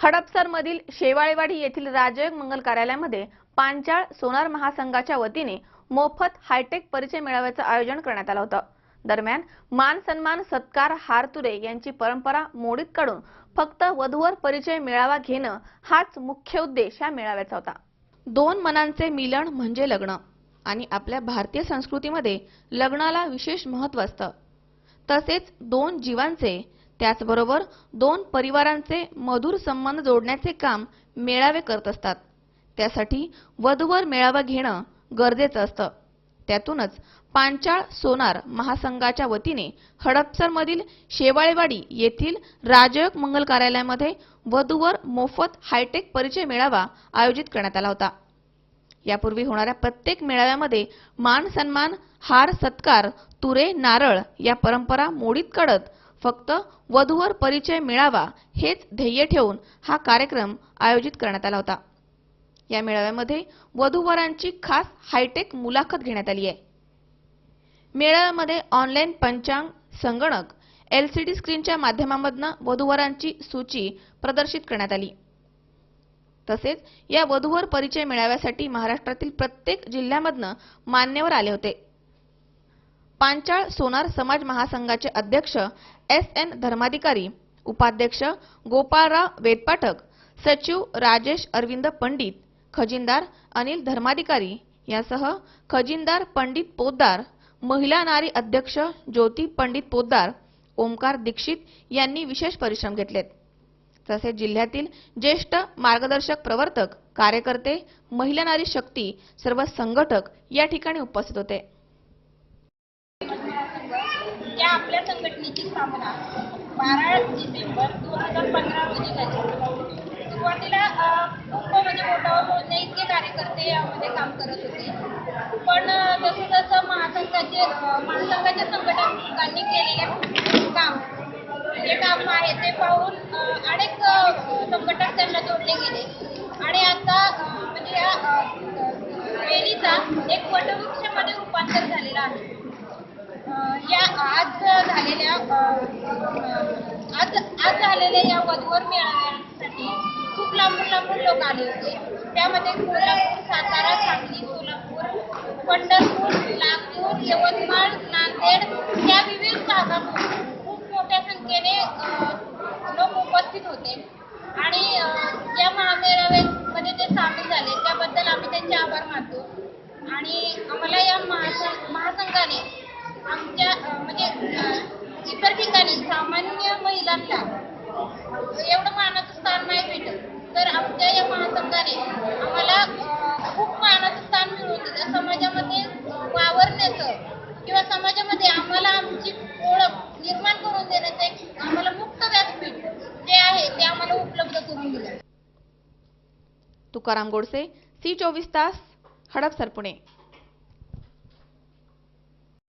हडपसरमधील शेवाळेवाडी येथील राजयोग मंगल कार्यालयामध्ये पांचाळ सोनार महासंघाच्या वतीने मोफत हायटेक परिचय मेळाव्याचं आयोजन करण्यात आलं होतं. दरम्यान मान सन्मान सत्कार हारतुरे यांची परंपरा मोडीत काढून फक्त वधूवर परिचय मेळावा घेणं हाच मुख्य उद्देश या मेळाव्याचा होता. दोन मनांचे मिलन म्हणजे लग्न आणि आपल्या भारतीय संस्कृतीमध्ये लग्नाला विशेष महत्त्व असतं. तसेच दोन जीवांचे त्याचबरोबर दोन परिवारांचे मधुर संबंध जोडण्याचे काम मेळावे करत असतात. त्यासाठी वधूवर मेळावा घेणं गरजेचं असतं. त्यातूनच पांचाळ सोनार महासंघाच्या वतीने हडपसरमधील शेवाळेवाडी येथील राजयोग मंगल कार्यालयामध्ये वधूवर मोफत हायटेक परिचय मेळावा आयोजित करण्यात आला होता. यापूर्वी होणाऱ्या प्रत्येक मेळाव्यामध्ये मान सन्मान हार सत्कार तुरे नारळ या परंपरा मोडीत काढत फक्त वधूवर परिचय मिळावा हेच ध्येय ठेवून हा कार्यक्रम आयोजित करण्यात आला होता. या मेळाव्यामध्ये वधूवरांची खास हायटेक मुलाखत घेण्यात आली आहे. मेळाव्यामध्ये ऑनलाईन पंचांग संगणक एलसीडी स्क्रीनच्या माध्यमामधनं वधूवरांची सूची प्रदर्शित करण्यात आली. तसेच या वधूवर परिचय मेळाव्यासाठी महाराष्ट्रातील प्रत्येक जिल्ह्यामधनं मान्यवर आले होते. पांचाळ सोनार समाज महासंघाचे अध्यक्ष एस एन धर्माधिकारी उपाध्यक्ष गोपाळराव वेदपाठक सचिव राजेश अरविंद पंडित खजिनदार अनिल धर्माधिकारी यासह खजिनदार पंडित पोद्दार महिला नारी अध्यक्ष ज्योती पंडित पोद्दार ओमकार दीक्षित यांनी विशेष परिश्रम घेतलेत. तसेच जिल्ह्यातील ज्येष्ठ मार्गदर्शक प्रवर्तक कार्यकर्ते महिला नारी शक्ती सर्व संघटक या ठिकाणी उपस्थित होते या आपल्या संघटनेची स्थापना बारा डिसेंबर दोन हजार पंधरा रोजी झाली. सुरुवातीला खूप म्हणजे मोठा मोजण्या इतके कार्यकर्ते यामध्ये काम करत होते. पण जसं जसं महासंघाचे महासंघाच्या संघटकांनी केलेले काम जे काम आहे ते पाहून अनेक अ, संघटक त्यांना जोडले गेले. आणि आता म्हणजे या फेरीचा एक वटवृक्षामध्ये रूपांतर झालेलं आहे अ, या आज झालेल्या आज आज झालेल्या या वधूवर मेळाव्यासाठी खूप लांबून लांबून लोक आले होते. त्यामध्ये कोल्हापूर सातारा सांगली सोलापूर पंढरपूर लातूर यवतमाळ नांदेड या विविध भागातून खूप मोठ्या संख्येने लोक उपस्थित होते. आणि या महामेळाव्यामध्ये ते सामील झाले. त्याबद्दल आम्ही त्यांचे आभार मानतो. आणि आम्हाला या महा एवढं मानाचं स्थान नाही भेटत. तर आमच्या या महासंघाने आम्हाला खूप मानाचं स्थान मिळवून दिलं. समाजामध्ये वावरण्याचं किंवा समाजामध्ये आम्हाला आमची ओळख निर्माण करून देण्याचं एक आम्हाला मुक्त व्यासपीठ जे आहे ते आम्हाला उपलब्ध करून दिलं. तुकाराम गोडसे सी चोवीस तास हडपसर पुणे.